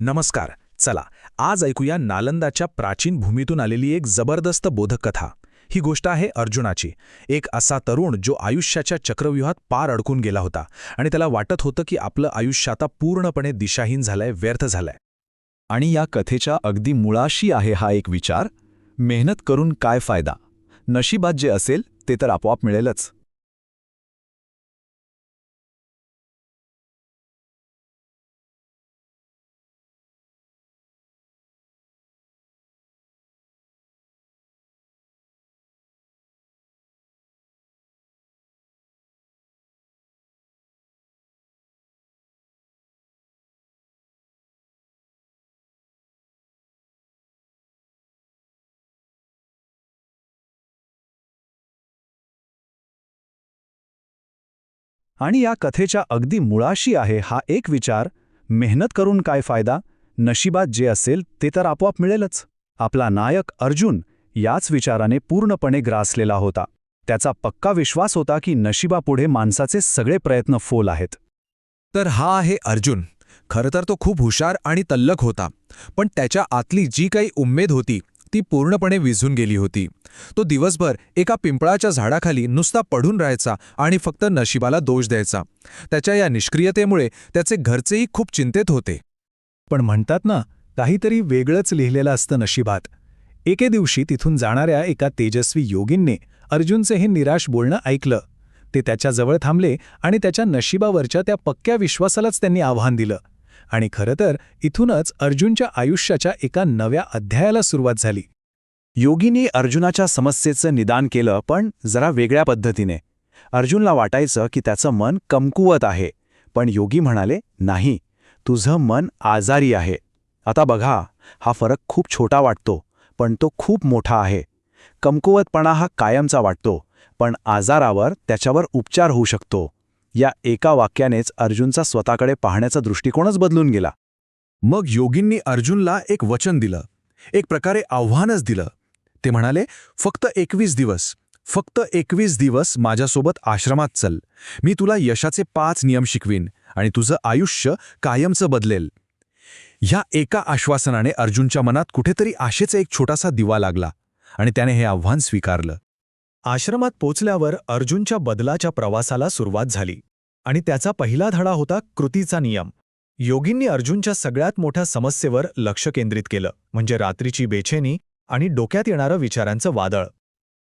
नमस्कार चला आज ऐकूया नालंदाच्या प्राचीन भूमीतून आलेली एक जबरदस्त बोधकथा. ही गोष्ट आहे अर्जुनाची. एक असा तरुण जो आयुष्याच्या चक्रव्यूहात पार अडकून गेला होता आणि त्याला वाटत होतं की आपलं आयुष्य आता पूर्णपणे दिशाहीन झालंय व्यर्थ झालंय. आणि या कथेच्या अगदी मुळाशी आहे हा एक विचार. मेहनत करून काय फायदा? नशिबात जे असेल ते तर आपोआप मिळेलच. आणि या कथेच्या अगदी मुळाशी आहे हा एक विचार मेहनत करून काय फायदा नशिबात जे असेल ते तर आपोआप मिळेलच. आपला नायक अर्जुन याच विचाराने पूर्णपणे ग्रासलेला होता. त्याचा पक्का विश्वास होता की नशिबापुढे माणसाचे सगळे प्रयत्न फोल आहेत. तर हा आहे अर्जुन. खरं तर तो खूप हुशार आणि तल्लक होता. पण त्याच्या आतली जी काही उम्मेद होती ती पूर्णपणे विझून गेली होती. तो दिवसभर एका पिंपळाच्या झाडाखाली नुसता पडून राहायचा आणि फक्त नशिबाला दोष द्यायचा. त्याच्या या निष्क्रियतेमुळे त्याचे घरचेही खूप चिंतेत होते. पण म्हणतात ना काहीतरी वेगळंच लिहिलेलं असतं नशिबात. एके दिवशी तिथून जाणाऱ्या एका तेजस्वी योगींने अर्जुनचे हे निराश बोलणं ऐकलं. ते त्याच्याजवळ थांबले आणि त्याच्या नशिबावरच्या त्या पक्क्या विश्वासालाच त्यांनी आव्हान दिलं. आणि खरं तर इथूनच अर्जुनच्या आयुष्याच्या एका नव्या अध्यायाला सुरुवात झाली. योगींनी अर्जुनाच्या समस्येचं निदान केलं पण जरा वेगळ्या पद्धतीने. अर्जुनला वाटायचं की त्याचं मन कमकुवत आहे पण योगी म्हणाले नाही तुझं मन आजारी आहे. आता बघा हा फरक खूप छोटा वाटतो पण तो खूप मोठा आहे. कमकुवतपणा हा कायमचा वाटतो पण आजारावर त्याच्यावर उपचार होऊ शकतो. या एका वाक्यानेच अर्जुनचा स्वतःकडे पाहण्याचा दृष्टिकोनच बदलून गेला. मग योगींनी अर्जुनला एक वचन दिलं. एक प्रकारे आव्हानच दिलं. ते म्हणाले फक्त एकवीस दिवस फक्त एकवीस दिवस माझ्यासोबत आश्रमात चल. मी तुला यशाचे पाच नियम शिकवीन आणि तुझं आयुष्य कायमचं बदलेल. ह्या एका आश्वासनाने अर्जुनच्या मनात कुठेतरी आशेचा एक छोटासा दिवा लागला आणि त्याने हे आव्हान स्वीकारलं. आश्रमात पोचल्यावर अर्जुनच्या बदलाच्या प्रवासाला सुरुवात झाली आणि त्याचा पहिला धडा होता कृतीचा नियम. योगींनी अर्जुनच्या सगळ्यात मोठ्या समस्येवर लक्ष केंद्रित केलं म्हणजे रात्रीची बेछेनी आणि डोक्यात येणारं विचारांचं वादळ.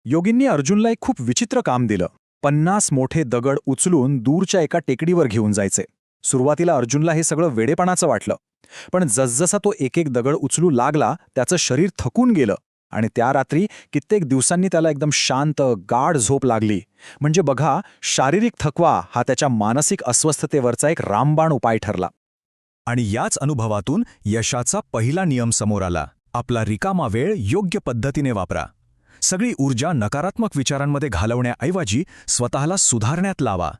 योगींनी अर्जुनला एक खूप विचित्र काम दिलं. पन्नास मोठे दगड उचलून दूरच्या एका टेकडीवर घेऊन जायचे. सुरुवातीला अर्जुनला हे सगळं वेडेपणाचं वाटलं. पण जसजसा तो एक एक दगड उचलू लागला त्याचं शरीर थकून गेलं. आणि त्या रात्री कित्येक दिवसांनी त्याला एकदम शांत गाढ झोप लागली. म्हणजे बघा शारीरिक थकवा हा त्याच्या मानसिक अस्वस्थतेवरचा एक रामबाण उपाय ठरला. आणि याच अनुभवातून यशाचा पहिला नियम समोर आला. आपला रिकामा वेळ योग्य पद्धतीने वापरा. सगळी ऊर्जा नकारात्मक विचारांमध्ये घालवण्याऐवजी स्वतःला सुधारण्यात लावा.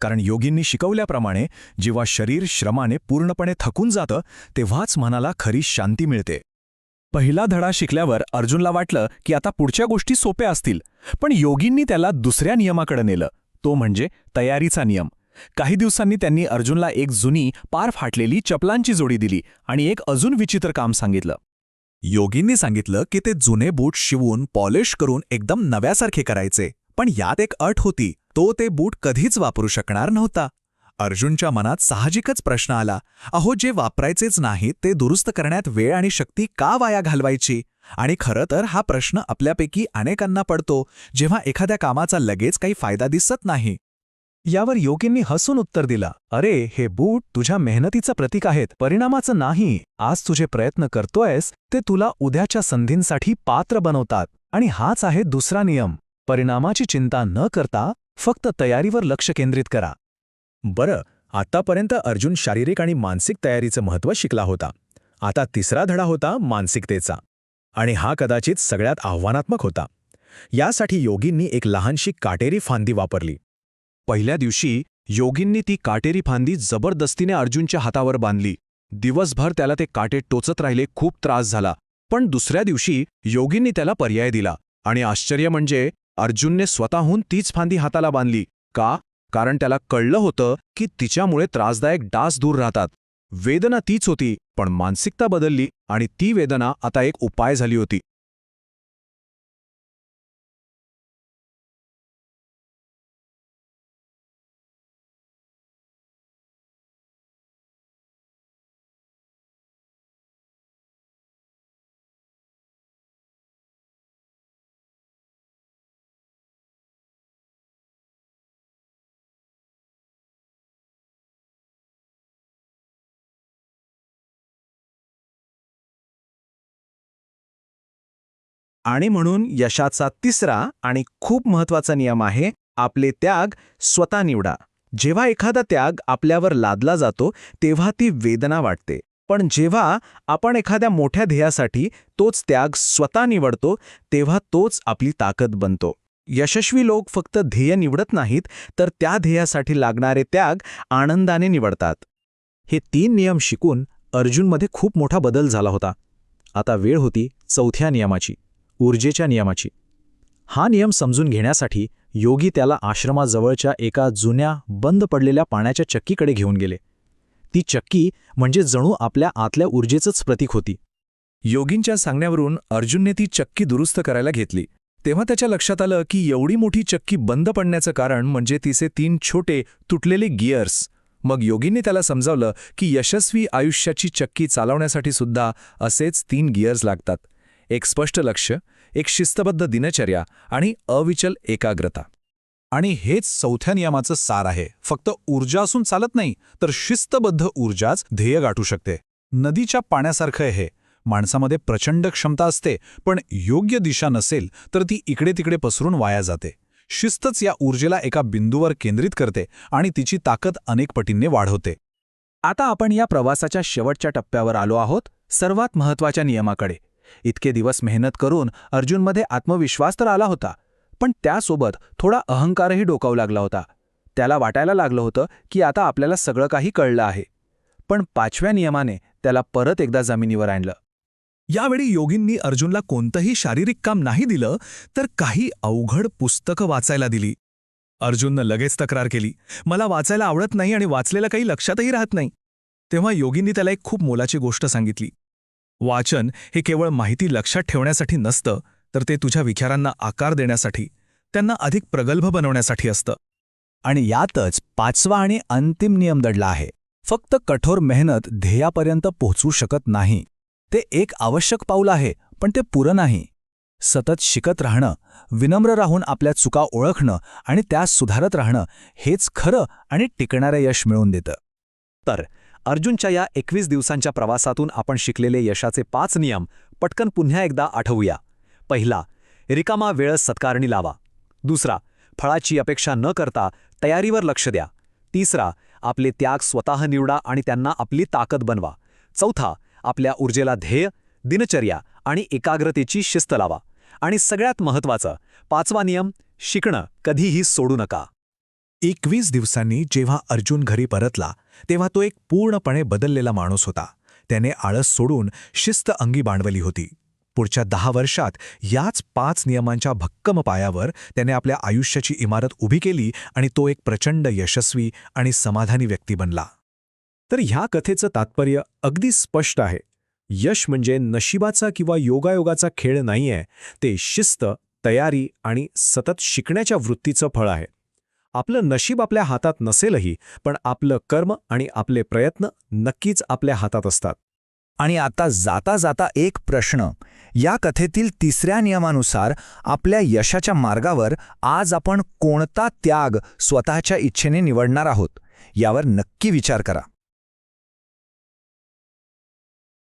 कारण योगींनी शिकवल्याप्रमाणे जेव्हा शरीर श्रमाने पूर्णपणे थकून जातं तेव्हाच मनाला खरी शांती मिळते. पहिला धडा शिकल्यावर अर्जुनला वाटलं की आता पुढच्या गोष्टी सोप्या असतील पण योगींनी त्याला दुसऱ्या नियमाकडे नेलं. तो म्हणजे तयारीचा नियम. काही दिवसांनी त्यांनी अर्जुनला एक जुनी पार फाटलेली चपलांची जोडी दिली आणि एक अजून विचित्र काम सांगितलं. योगींनी सांगितलं की ते जुने बूट शिवून पॉलिश करून एकदम नव्यासारखे करायचे पण यात एक अट होती. तो ते बूट कधीच वापरू शकणार नव्हता. अर्जुनच्या मनात साहजिकच प्रश्न आला अहो जे वापरायचेच नाहीत ते दुरुस्त करण्यात वेळ आणि शक्ती का वाया घालवायची? आणि खरं तर हा प्रश्न आपल्यापैकी अनेकांना पडतो जेव्हा एखाद्या कामाचा लगेच काही फायदा दिसत नाही. यावर योगींनी हसून उत्तर दिला अरे हे बूट तुझ्या मेहनतीचं प्रतीक आहेत परिणामाचं नाही. आज तुझे प्रयत्न करतोयस ते तुला उद्याच्या संधींसाठी पात्र बनवतात. आणि हाच आहे दुसरा नियम. परिणामाची चिंता न करता फक्त तयारीवर लक्ष केंद्रित करा. बरं आतापर्यंत अर्जुन शारीरिक आणि मानसिक तयारीचं महत्त्व शिकला होता. आता तिसरा धडा होता मानसिकतेचा. आणि हा कदाचित सगळ्यात आव्हानात्मक होता. यासाठी योगींनी एक लहानशी काटेरी फांदी वापरली. पहिल्या दिवशी योगींनी ती काटेरी फांदी जबरदस्तीने अर्जुनच्या हातावर बांधली. दिवसभर त्याला ते काटे टोचत राहिले खूप त्रास झाला. पण दुसऱ्या दिवशी योगींनी त्याला पर्याय दिला. आणि आश्चर्य म्हणजे अर्जुनने स्वतःहून तीच फांदी हाताला बांधली. का? कारण त्याला कळलं होतं की तिच्यामुळे त्रासदायक डास दूर राहतात. वेदना तीच होती पण मानसिकता बदलली आणि ती वेदना आता एक उपाय झाली होती. आणि म्हणून यशाचा तिसरा आणि खूप महत्त्वाचा नियम आहे आपले त्याग स्वतः निवडा. जेव्हा एखादा त्याग आपल्यावर लादला जातो तेव्हा ती वेदना वाटते. पण जेव्हा आपण एखाद्या मोठ्या ध्येयासाठी तोच त्याग स्वतः निवडतो तेव्हा तोच आपली ताकद बनतो. यशस्वी लोक फक्त ध्येय निवडत नाहीत तर त्या ध्येयासाठी लागणारे त्याग आनंदाने निवडतात. हे तीन नियम शिकून अर्जुनमध्ये खूप मोठा बदल झाला होता. आता वेळ होती चौथ्या नियमाची. ऊर्जेच्या नियमाची. हा नियम समजून घेण्यासाठी योगी त्याला आश्रमाजवळच्या एका जुन्या बंद पडलेल्या पाण्याच्या चक्कीकडे घेऊन गेले. ती चक्की म्हणजे जणू आपल्या आतल्या ऊर्जेचंच प्रतीक होती. योगींच्या सांगण्यावरून अर्जुनने ती चक्की दुरुस्त करायला घेतली. तेव्हा त्याच्या लक्षात आलं की एवढी मोठी चक्की बंद पडण्याचं कारण म्हणजे तिचे तीन छोटे तुटलेले गियर्स मग योगींनी त्याला समजावलं की यशस्वी आयुष्याची चक्की चालवण्यासाठी सुद्धा असेच तीन गिअर्स लागतात. एक स्पष्ट लक्ष एक शिस्तबद्ध दिनचर्या आणि अविचल एकाग्रता. आणि हेच चौथ्या नियमाचं सार आहे. फक्त ऊर्जा असून चालत नाही तर शिस्तबद्ध ऊर्जाच ध्येय गाठू शकते. नदीच्या पाण्यासारखं हे. माणसामध्ये प्रचंड क्षमता असते पण योग्य दिशा नसेल तर ती इकडे तिकडे पसरून वाया जाते. शिस्तच या ऊर्जेला एका बिंदूवर केंद्रित करते आणि तिची ताकद अनेक पटींनी वाढवते. आता आपण या प्रवासाच्या शेवटच्या टप्प्यावर आलो आहोत. सर्वात महत्त्वाच्या नियमाकडे. इतके दिवस मेहनत करून अर्जुनमध्ये आत्मविश्वास तर आला होता पण त्यासोबत थोडा अहंकारही डोकावू लागला होता. त्याला वाटायला लागलं होतं की आता आपल्याला सगळं काही कळलं आहे. पण पाचव्या नियमाने त्याला परत एकदा जमिनीवर आणलं. यावेळी योगींनी अर्जुनला कोणतंही शारीरिक काम नाही दिलं तर काही अवघड पुस्तकं वाचायला दिली. अर्जुननं लगेच तक्रार केली मला वाचायला आवडत नाही आणि वाचलेलं काही लक्षातही राहत नाही. तेव्हा योगींनी त्याला एक खूप मोलाची गोष्ट सांगितली. वाचन हे केवळ माहिती लक्षात ठेवण्यासाठी नसतं तर ते तुझ्या विचारांना आकार देण्यासाठी त्यांना अधिक प्रगल्भ बनवण्यासाठी असतं. आणि यातच पाचवा आणि अंतिम नियम दडला आहे. फक्त कठोर मेहनत ध्येयापर्यंत पोहोचू शकत नाही. ते एक आवश्यक पाऊल आहे पण ते पुरं नाही. सतत शिकत राहणं विनम्र राहून आपल्या चुका ओळखणं आणि त्यास सुधारत राहणं हेच खरं आणि टिकणारं यश मिळवून देतं. तर अर्जुनच्या या एकवीस दिवसांच्या प्रवासातून आपण शिकलेले यशाचे पाच नियम पटकन पुन्हा एकदा आठवूया. पहिला रिकामा वेळ सत्कारणी लावा. दुसरा फळाची अपेक्षा न करता तयारीवर लक्ष द्या. तिसरा आपले त्याग स्वतः निवडा आणि त्यांना आपली ताकद बनवा. चौथा आपल्या ऊर्जेला ध्येय दिनचर्या आणि एकाग्रतेची शिस्त लावा. आणि सगळ्यात महत्त्वाचं पाचवा नियम शिकणं कधीही सोडू नका. एकवीस दिवसांनी जेव्हा अर्जुन घरी परतला तेव्हा तो एक पूर्णपणे बदललेला माणूस होता. त्याने आळस सोडून शिस्त अंगी बांधवली होती. पुढच्या दहा वर्षात याच पाच नियमांच्या भक्कम पायावर त्याने आपल्या आयुष्याची इमारत उभी केली आणि तो एक प्रचंड यशस्वी आणि समाधानी व्यक्ती बनला. तर ह्या कथेचं तात्पर्य अगदी स्पष्ट आहे. यश म्हणजे नशिबाचा किंवा योगायोगाचा खेळ नाहीये ते शिस्त तयारी आणि सतत शिकण्याच्या वृत्तीचं फळ आहे. आपलं नशीब आपल्या हातात नसेलही पण आपलं कर्म आणि आपले प्रयत्न नक्कीच आपल्या हातात असतात. आणि आता जाता जाता एक प्रश्न. या कथेतील तिसऱ्या नियमानुसार आपल्या यशाच्या मार्गावर आज आपण कोणता त्याग स्वतःच्या इच्छेने निवडणार आहोत? यावर नक्की विचार करा.